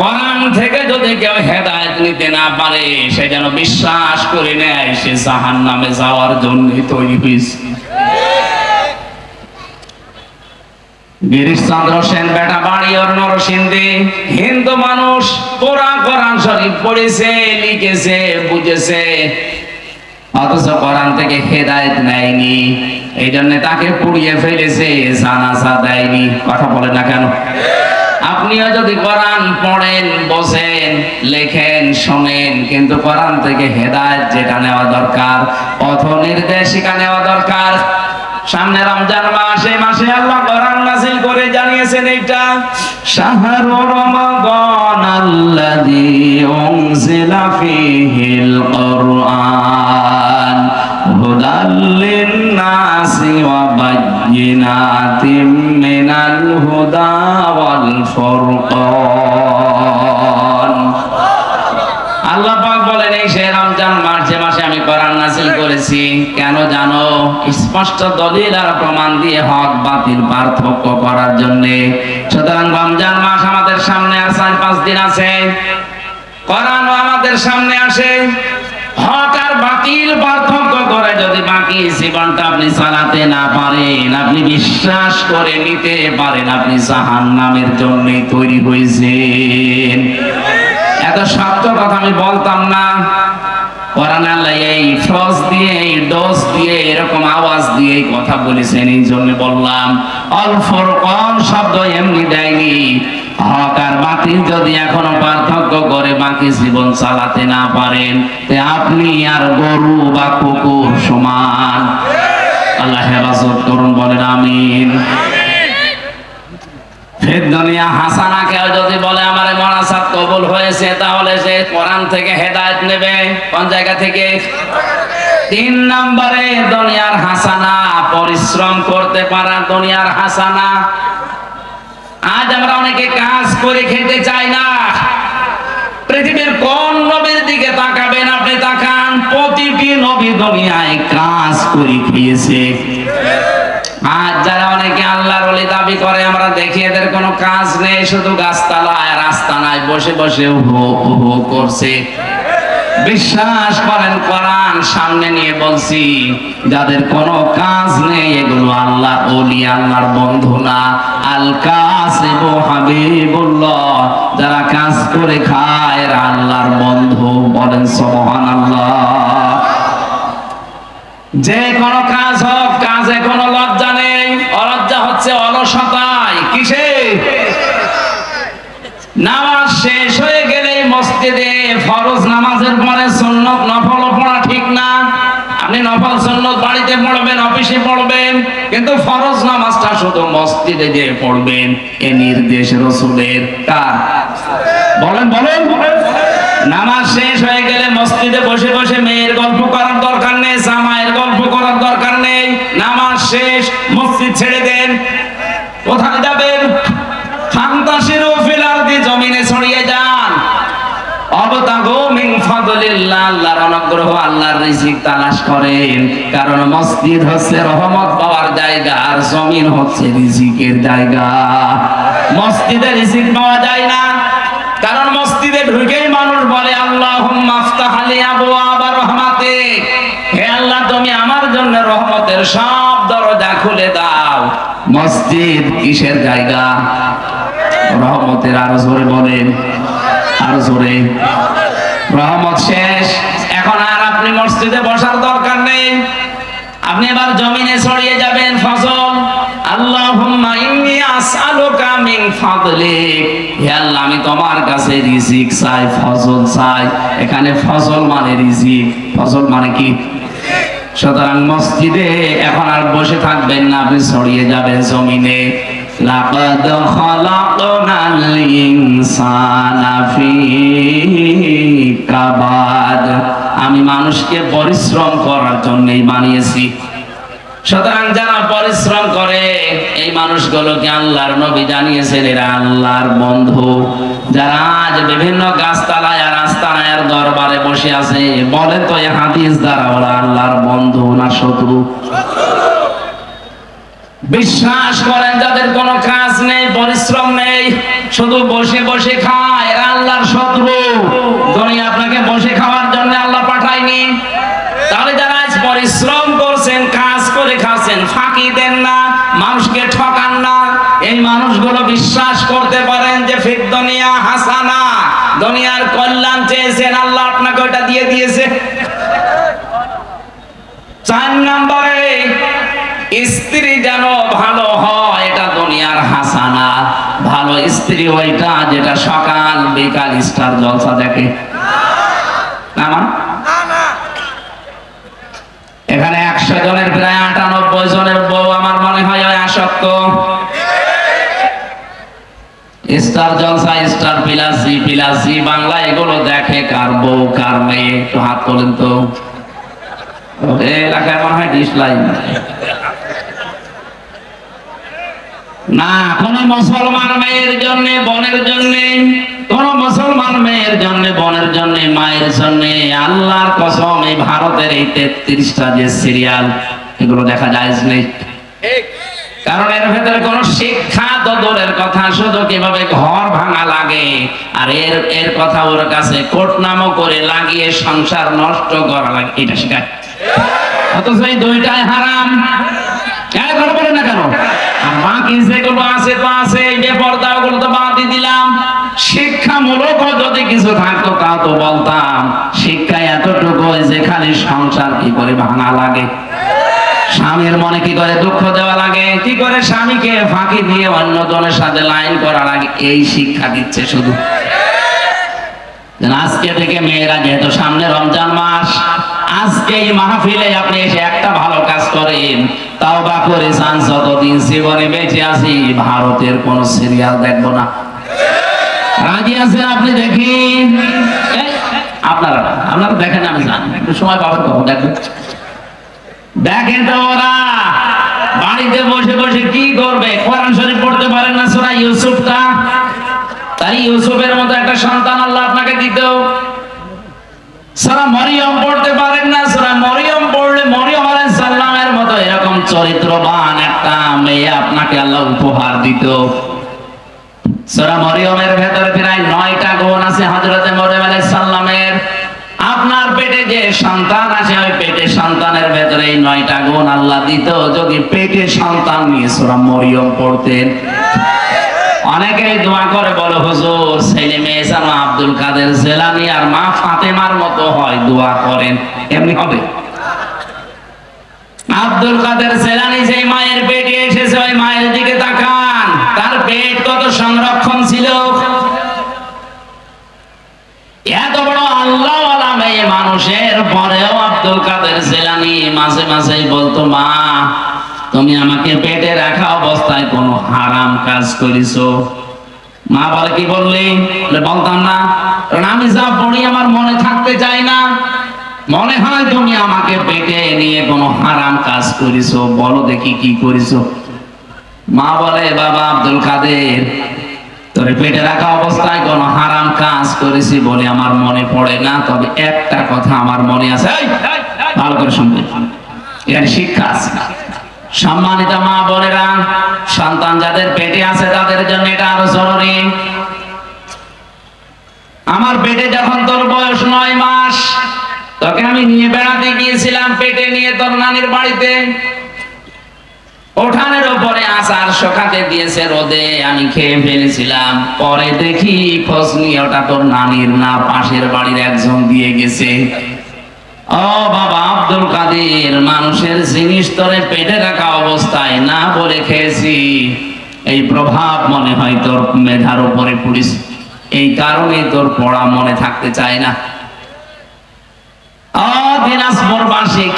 কোরআন থেকে যদি কেউ হেদায়েত নিতে না পারে, সে যেন বিশ্বাস করে নেয়, সে জাহান নামে যাওয়ার জন্য তৈরি হয়েছে। সেন, বেটা বাড়ি ওর হিন্দু মানুষ কোরআন শরীফ পড়েছে, লিখেছে, বুঝেছে, অথচ কোরআন থেকে হেদায়েত নেয়নি। এই জন্য তাকে পুড়িয়ে ফেলেছে, জানাজা দেয়নি। কথা বলে না কেন? আপনিও যদি কোরআন পড়েন বসেন লেখেন, শোনেন, কিন্তু কোরআন থেকে হেদায়ত যেটা নেওয়া দরকার, পথ নির্দেশিকা নেওয়া দরকার। সামনে রমজান মাস মাসে আল্লাহ কোরআন নাযিল করে জানিয়েছেন এইটা। শাহরু রমাদান আল্লাযী উনজিলা ফীহিল কুরআন হুদাল লিন-নাসি কোরআন কেন জানো? স্পষ্ট দলিল আর প্রমাণ দিয়ে হক বাতিল পার্থক্য করার জন্য। সুতরাং রমজান মাস আমাদের সামনে আর চার, পাঁচ দিন আছে। কোরআনও আমাদের সামনে আসে। হক আর বাতিল যদি বাকি জীবনটা আপনি চালাতে না পারেন, আপনি বিশ্বাস করে নিতে পারেন আপনি জাহান নামের জন্যই তৈরি হয়েছেন। এত শক্ত কথা আমি বলতাম না। কথা বলেছেন, এই জন্য বললাম অল্পর কম শব্দ এমনি দেয়নি। হক আর বাতিল যদি এখনও পার্থক্য করে বাকি জীবন চালাতে না পারেন, তে আপনি আর গরু বা কুকুর সমান। আল্লাহ হেফাজত করুন, বলেন আমিন। পরিশ্রম করতে পারা দুনিয়ার হাসানা। আজ আমরা অনেকে কাজ করে খেতে চাই না। পৃথিবীর কোন নবীর দিকে তাকাবেন আপনি তাকান, প্রতিটি নবী দুনিয়ায় কাজ করে খেয়েছে। আজ যারা অনেকে আল্লাহর ওলি দাবি করে, আমরা দেখি এদের কোনো কাজ নেই, শুধু গাছতলায় রাস্তা নাই বসে বসে হো হো করছে। বিশ্বাস করেন, কোরআন সামনে নিয়ে বলছি, যাদের কোনো কাজ নেই, এগুলো আল্লাহ ওলি, আল্লাহর বন্ধু না। আল কাসিব হাবিবুল্লাহ, যারা কাজ করে খায়, এরা আল্লাহর বন্ধু বলেন সুবহানাল্লাহ। যে কোনো কাজ হোক, কাজে কোনো লজ্জা নেই, অলজ্জা হচ্ছে অলসতায়। কিসে? নামাজ ফরজ নামাজের পরে সুন্নত নফল পড়া ঠিক না। আপনি নফল সুন্নত বাড়িতে পড়বেন, অফিসে পড়বেন, কিন্তু ফরজ নামাজটা শুধু মসজিদে যে পড়বেন, এ নির্দেশ রসুলের কার? বলেন বলেন। নামাজ শেষ হয়ে গেলে মসজিদে বসে বসে মেয়ের গল্প করার দরকার নেই, জামাইয়ের গল্প করার দরকার নেই। নামাজ শেষ, মসজিদ ছেড়ে দেন। কোথায় যাবেন ফান্তাসিরু ফিল আরদি জমিনে ছড়িয়ে যান অবতাগো ফাদলিল্লাহ আল্লাহর অনুগ্রহ, আল্লাহর রিজিক তালাশ করেন। কারণ মসজিদ হচ্ছে রহমত পাওয়ার জায়গা, আর জমিন হচ্ছে রিজিকের জায়গা। মসজিদে রিজিক পাওয়া যায় না। কারণ মসজিদে ঢুকেই মানুষ বলে আবওয়াবা রহমাতে। হে আল্লাহ, তুমি আমার জন্য রহমতের সব দরজা খুলে দাও। মসজিদ কিসের জায়গা? রহমতের আরও জোরে বলেন, আরও জোরে। রহমত শেষ। এখন আর আপনি মসজিদে বসার দরকার নেই। আপনি এবার জমিনে ছড়িয়ে যাবেন ফসল। আল্লাহুম্মা ইন্নী আসআলুকা মিন ফাদলিক হে আল্লাহ, আমি তোমার কাছে রিজিক চাই, ফসল চাই। এখানে ফসল মানে রিজিক। ফসল মানে কি? সুতরাং মসজিদে এখন আর বসে থাকবেন না, আপনি ছড়িয়ে যাবেন জমিনে। লাকাদ খালাকনাল ইনসানা ফি কাবাদ আমি মানুষকে পরিশ্রম করার জন্যই বানিয়েছি। সুতরাং যারা পরিশ্রম করে, এই মানুষগুলোকে আল্লাহর নবী জানিয়েছেন, এরা আল্লাহর বন্ধু। যারা আজ বিভিন্ন গাছতলায় আর আস্তানায় আর দরবারে বসে আছে, বলে তো এই হাদিস দ্বারা ওরা আল্লাহর বন্ধু না শত্রু। বিশ্বাস করেন, যাদের কোনো শুধু বসে বসে খায়, এরা শত্রু। দুনিয়া আপনাকে বসে খাওয়ার জন্য আল্লাহ পাঠায়নি। তাহলে যারা আজ পরিশ্রম করছেন, কাজ করে খাচ্ছেন, ফাঁকি দেন না, মানুষকে ঠকান না। এই মানুষগুলো বিশ্বাস করতে পারেন যে ফির দুনিয়া হাসানা। দুনিয়ার কল্যাণ চেয়েছেন, আল্লাহ আপনাকে ওটা দিয়ে দিয়েছে। চার নম্বরে, স্ত্রী যেন ভালো হয়, এটা দুনিয়ার হাসানা। স্ত্রী ওইটা যেটা সকাল, বিকাল, স্টার জলসা দেখে? এখানে একশো জনের, প্রায় আটানব্বই জনের বউ, আমার মনে হয় আসক্ত। স্টার জলসা, স্টার বাংলা, এগুলো দেখে কার বউ, কার মেয়ে, একটু হাত তোলেন তো। এলাকায় মনে হয় ডিসলাইন না কোন মুসলমান মেয়ের জন্য বোনের জন্য কোন মুসলমান মেয়ের জন্য বোনের জন্য মায়ের জন্য আল্লাহর কসম এই ভারতের এই তেত্রিশটা যে সিরিয়াল এগুলো দেখা যায় নেই কারণ এর ভেতরে কোন শিক্ষা তো দূরের কথা শুধু কীভাবে ঘর ভাঙা লাগে আর এর এর কথা ওর কাছে কোট নামও করে লাগিয়ে সংসার নষ্ট করা লাগে এটা শেখায়। অথচ এই দুইটাই হারাম এক কথা বলে না কেন আর স্বামীর মনে কি করে দুঃখ দেওয়া লাগে? কি করে স্বামীকে ফাঁকি দিয়ে অন্য জনের সাথে লাইন করা লাগে? এই শিক্ষা দিচ্ছে শুধু। আজকে থেকে মেয়েরা যেহেতু সামনে রমজান মাস আজকে এই মাহফিলে আপনি এসে একটা ভালো কাজ করেন। তাও বা করে চান যতদিন জীবনে বেঁচে আছি, ভারতের কোন সিরিয়াল দেখব না। রাজি আছেন আপনি দেখেন? আপনারা আপনারা দেখেন, আমি জানি একটু সময় পাবেন কখন দেখবেন দেখেন তো ওরা, বাড়িতে বসে বসে কি করবে? কোরআন শরীফ পড়তে পারেন না সোনা ইউসুফটা? তাই ইউসুফের মতো একটা সন্তান আল্লাহ আপনাকে দিত সারা মরিয়ম পড়তে পারেন না, সারা মরিয়ম পড়লে মরিয়ম আলাইহিস সালামের মতো এরকম চরিত্রবান একটা মেয়ে আপনাকে আল্লাহ উপহার দিত। সূরা মরিয়মের ভেতরে প্রায় নয়টা গুণ আছে হযরতে মরিয়ম আলাইহিস সালামের। আপনার পেটে যে সন্তান আছে ওই পেটে সন্তানের ভেতরে এই নয়টা গুণ আল্লাহ দিত। যদি পেটে সন্তান নিয়ে সূরা মরিয়ম পড়তেন অনেকেই দোয়া করে বলো, হুজুর, ছেলে মেয়ে যেন আব্দুল কাদের জেলানি আর মা ফাতেমার মতো হয়, দোয়া করেন এমনি হবে? আব্দুল কাদের জেলানি যে মায়ের পেটে এসেছে, ওই মায়ের দিকে তাকান, তার পেট কত সংরক্ষণ ছিল? এত বড় আল্লাহ মেয়ে মানুষের পরেও আব্দুল কাদের জেলানি মাঝে মাঝে বলতো, মা তুমি আমাকে পেটে রাখা অবস্থায় কোনো হারাম কাজ করিছো মা বলে কি বললি বলতাম না আমি যা পড়ি আমার মনে থাকতে চাই না মনে হয় তুমি আমাকে পেটে নিয়ে কোনো হারাম কাজ করিছো বলো দেখি কি করিছো মা বলে বাবা আব্দুল কাদের তোরে পেটে রাখা অবস্থায় কোনো হারাম কাজ করেছি বলে আমার মনে পড়ে না তবে একটা কথা আমার মনে আছে ভালো করে শুনবে এর শিক্ষা আছে সম্মানিত মা বোনেরা, সন্তান যাদের পেটে আছে তাদের জন্য এটা আরও জরুরি। আমার পেটে যখন তোর বয়স নয় মাস, তোকে আমি নিয়ে বেড়াতে গিয়েছিলাম পেটে নিয়ে তোর নানির বাড়িতে। ওঠানের উপরে আচার শোকাতে দিয়েছে রোদে আমি খেয়ে ফেলেছিলাম। পরে দেখি খোঁজ নিয়ে ওটা তোর নানির না, পাশের বাড়ির একজন দিয়ে গেছে। ও বাবা আব্দুল কাদের, মানুষের জিনিস তোরে পেটে রাখা অবস্থায় না বলে খেয়েছি। এই প্রভাব মনে হয় তোর মেধার উপরে পড়িস এই কারণে তোর পড়া মনে থাকতে চায় না।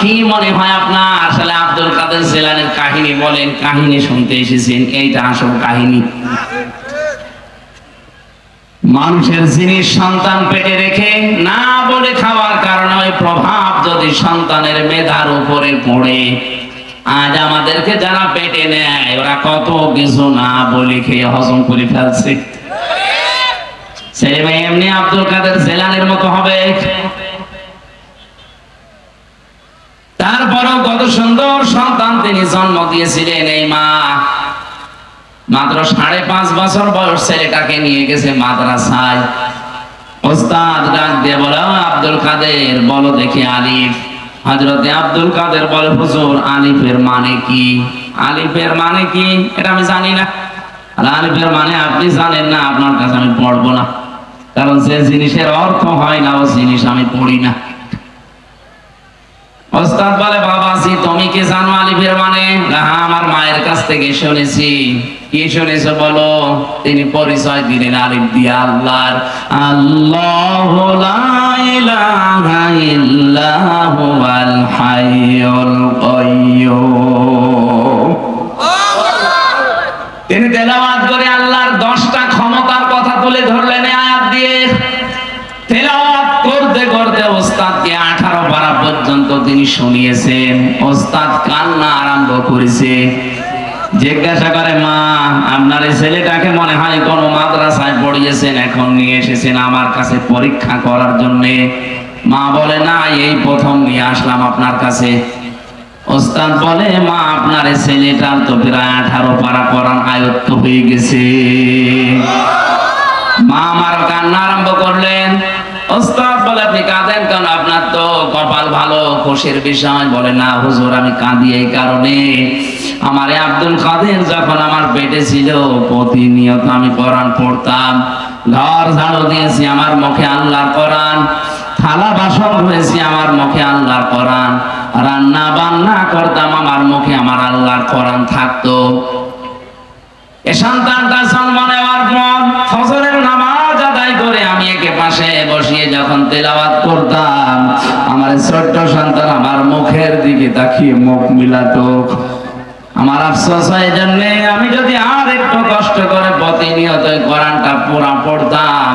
কি মনে হয় আপনার? আসলে আব্দুল কাদের কাহিনী বলেন, কাহিনী শুনতে এসেছেন। এইটা আসল কাহিনী। মানুষের জিনিস সন্তান পেটে রেখে না বলে খাওয়ার কারণে ওই প্রভাব যদি সন্তানের মেধার উপরে পড়ে, আজ আমাদেরকে যারা পেটে নেয়, ওরা কত কিছু না বলে খেয়ে হজম করে ফেলছে। ছেলে মেয়ে এমনি আব্দুল কাদের জেলানের মতো হবে। তারপরেও কত সুন্দর সন্তান তিনি জন্ম দিয়েছিলেন এই মা মাত্র সাড়ে পাঁচ বছর বয়স ছেলেটাকে নিয়ে গেছে মাদ্রাসায়। ওস্তাদ ডাক দিয়ে বলে আব্দুল কাদের, বলো দেখি আলিফ। হজরতে আব্দুল কাদের বলে, হুজুর, আলিফের মানে কি? আলিফের মানে কি? এটা আমি জানি না। আর আলিফের মানে আপনি জানেন না, আপনার কাছে আমি পড়ব না। কারণ যে জিনিসের অর্থ হয় না, ও জিনিস আমি পড়ি না। ওস্তাদ বলে, বাবা, জি, তুমি কি জানো আলিফের মানে আমার মায়ের কাছ থেকে শুনেছি। কি শুনেছো বলো? তিনি পরিচয় দিলেন আলিফ দিয়ে আল্লাহর। আল্লাহ ইলাহা ইল্লাহু আল হাইয়ুল কাইয়্যুম করেছে। জিজ্ঞাসা করে, মা, আপনার এই ছেলেটাকে মনে হয় কোনো মাদ্রাসায় পড়িয়েছেন, এখন নিয়ে এসেছেন আমার কাছে পরীক্ষা করার জন্য? মা বলে, না, এই প্রথম নিয়ে আসলাম আপনার কাছে। ওস্তাদ বলে, মা, আপনার এই ছেলেটার তো প্রায় আঠারো পারা করার আয়ত্ত হয়ে গেছে। মা আমার কান্না আরম্ভ করলেন। ওস্তাদ আপনি কাঁদেন কেন? আপনার তো কপাল ভালো, খুশির বিষয়। বলে, না হুজুর, আমি কাঁদি এই কারণে। আমার আব্দুল কাদের যখন আমার পেটে ছিল, প্রতিনিয়ত আমি কোরআন পড়তাম। ঘর ঝাড়ু দিয়েছি আমার মুখে আল্লাহর কোরআন। থালা বাসন হয়েছি আমার মুখে আল্লাহর কোরআন। রান্না বান্না করতাম আমার মুখে আমার আল্লাহর কোরআন থাকতো। এ সন্তানটা নিয়ে যখন তেলাবাদ করতাম, আমার ছোট্ট সন্তান আমার মুখের দিকে তাকিয়ে মুখ মিলাত। আমার আফসোস হয় জন্যে আমি যদি আর একটু কষ্ট করে প্রতিনিয়ত কোরআনটা পুরা পড়তাম,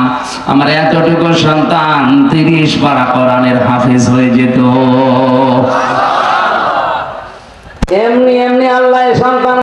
আমার এতটুকু সন্তান তিরিশ পারা কোরআনের হাফিজ হয়ে যেত। এমনি এমনি আল্লাহ সন্তান